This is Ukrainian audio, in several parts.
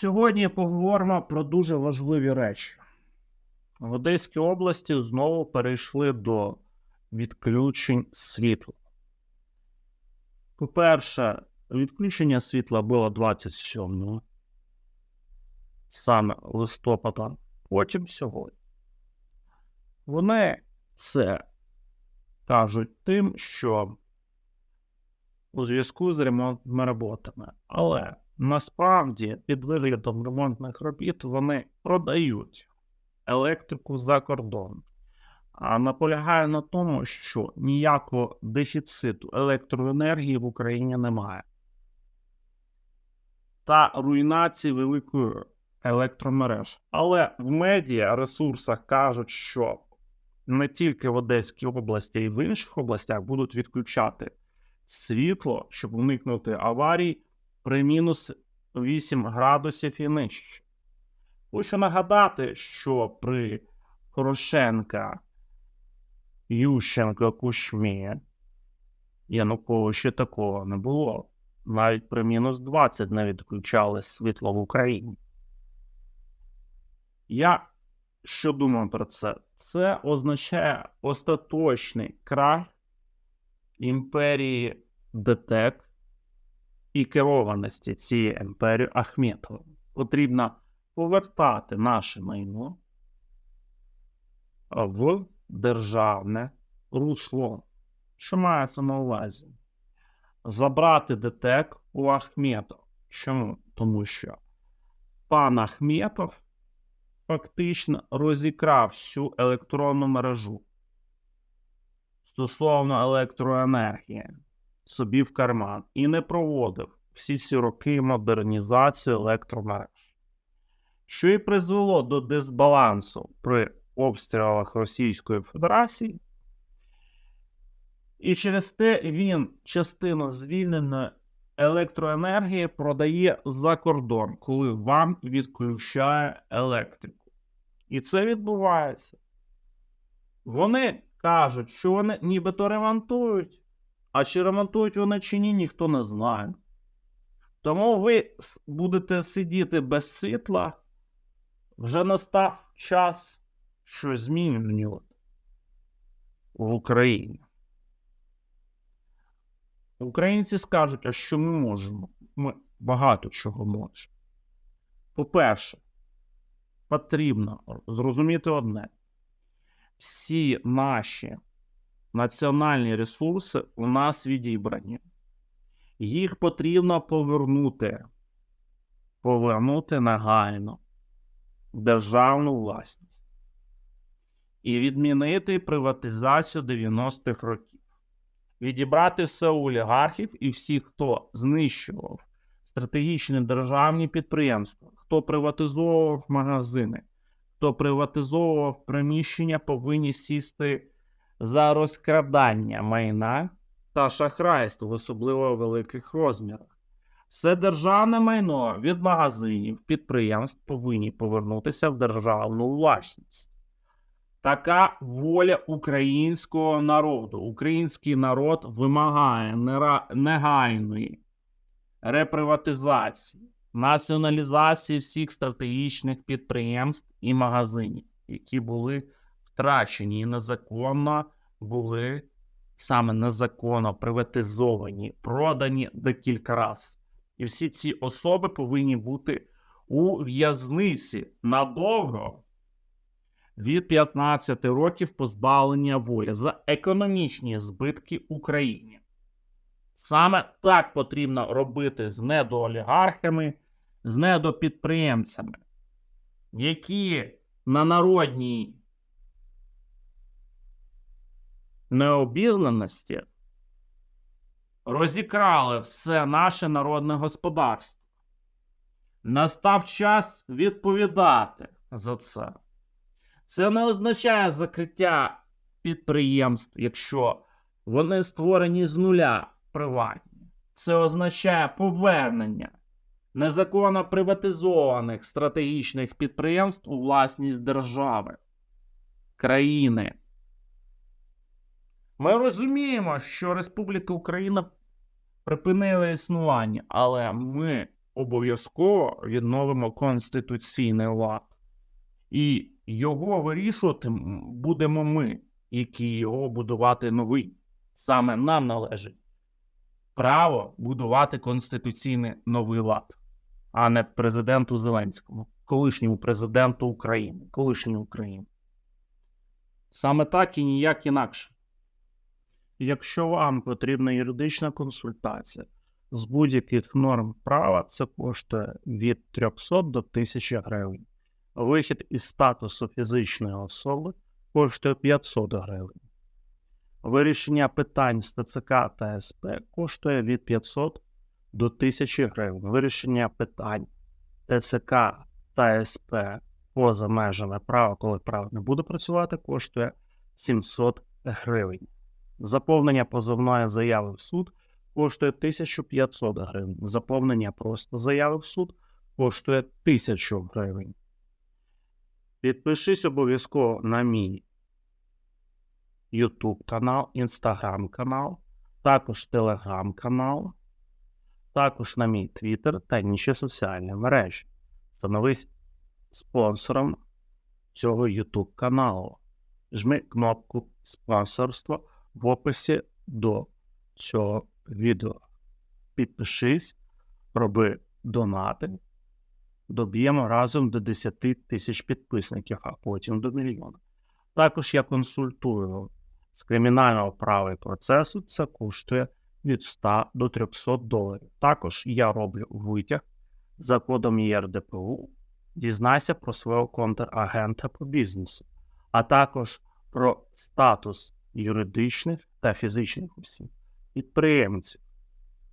Сьогодні поговоримо про дуже важливі речі. В Одеській області знову перейшли до відключень світла. По-перше, відключення світла було 27 саме листопада, потім сьогодні. Вони це кажуть тим, що у зв'язку з ремонтними роботами. Але насправді під виглядом ремонтних робіт вони продають електрику за кордон. А наполягаю на тому, що ніякого дефіциту електроенергії в Україні немає. Та руйнації великої електромереж. Але в медіа ресурсах кажуть, що не тільки в Одеській області, а й в інших областях будуть відключати світло, щоб уникнути аварій при мінус 8 градусів і нижче. Хочу нагадати, що при Порошенка, Ющенко, Кушмі, Януковича такого не було. Навіть при мінус 20 не відключали світло в Україні. Я що думаю про це? Це означає остаточний крах імперії ДТЕК і керованості цієї імперії Ахметова. Потрібно повертати наше майно в державне русло. Що мається на увазі? Забрати ДТЕК у Ахметова. Чому? Тому що пан Ахметов фактично розікрав всю електронну мережу стосовно електроенергії собі в карман і не проводив всі ці роки модернізацію електромереж, що і призвело до дисбалансу при обстрілах Російської Федерації. І через те він частину звільненої електроенергії продає за кордон, коли вам відключає електрику. І це відбувається. Вони кажуть, що вони нібито ремонтують, а чи ремонтують вони чи ні, ніхто не знає. Тому ви будете сидіти без світла, вже настав час щось змінювати в Україні. Українці скажуть, а що ми можемо? Ми багато чого можемо. По-перше, потрібно зрозуміти одне: всі наші національні ресурси у нас відібрані. Їх потрібно повернути, повернути негайно в державну власність і відмінити приватизацію 90-х років, відібрати все олігархів і всіх, хто знищував стратегічні державні підприємства, хто приватизовував магазини, хто приватизовував приміщення, повинні сісти за розкрадання майна та шахрайство в особливо великих розмірах. Все державне майно від магазинів, підприємств повинні повернутися в державну власність. Така воля українського народу. Український народ вимагає негайної реприватизації, націоналізації всіх стратегічних підприємств і магазинів, які були втрачені і незаконно були саме незаконно приватизовані, продані декілька разів. І всі ці особи повинні бути у в'язниці надовго від 15 років позбавлення волі за економічні збитки Україні. Саме так потрібно робити з недоолігархами, з недопідприємцями, які на народній необізнаності розікрали все наше народне господарство. Настав час відповідати за це. Це не означає закриття підприємств, якщо вони створені з нуля приватні. Це означає повернення незаконно приватизованих стратегічних підприємств у власність держави, країни. Ми розуміємо, що Республіка Україна припинила існування, але ми обов'язково відновимо конституційний лад. І його вирішувати будемо ми, які його будувати новий. Саме нам належить право будувати конституційний новий лад, а не президенту Зеленському, колишньому президенту України, колишньому України. Саме так і ніяк інакше. Якщо вам потрібна юридична консультація з будь-яких норм права, це коштує від 300 до 1000 гривень. Вихід із статусу фізичної особи коштує 500 гривень. Вирішення питань з ТЦК та СП коштує від 500 до 1000 гривень. Вирішення питань ТЦК та СП поза межами права, коли право не буде працювати, коштує 700 гривень. Заповнення позовної заяви в суд коштує 1500 гривень. Заповнення просто заяви в суд коштує 1000 гривень. Підпишись обов'язково на мій YouTube канал, Instagram канал, також Telegram канал, також на мій Twitter та інші соціальні мережі. Становись спонсором цього YouTube каналу. Жми кнопку спонсорство в описі до цього відео. Підпишись, роби донати. Доб'ємо разом до 10 тисяч підписників, а потім до мільйона. Також я консультую з кримінального права і процесу. Це коштує від 100 до 300 доларів. Також я роблю витяг за кодом ЄРДПУ. Дізнайся про свого контрагента по бізнесу, а також про статус юридичних та фізичних осіб, підприємців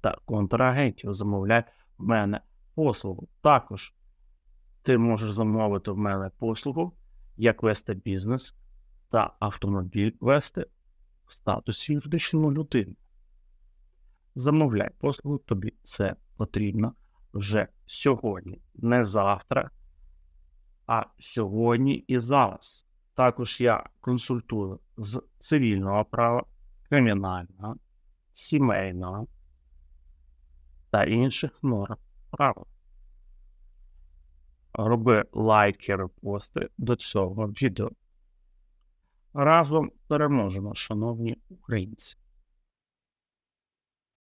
та контрагентів. Замовляй в мене послугу. Також ти можеш замовити в мене послугу, як вести бізнес та автомобіль вести в статусі юридичної людини. Замовляй послугу, тобі це потрібно вже сьогодні, не завтра, а сьогодні і зараз. Також я консультую з цивільного права, кримінального, сімейного та інших норм права. Роби лайки, репости до цього відео. Разом переможемо, шановні українці.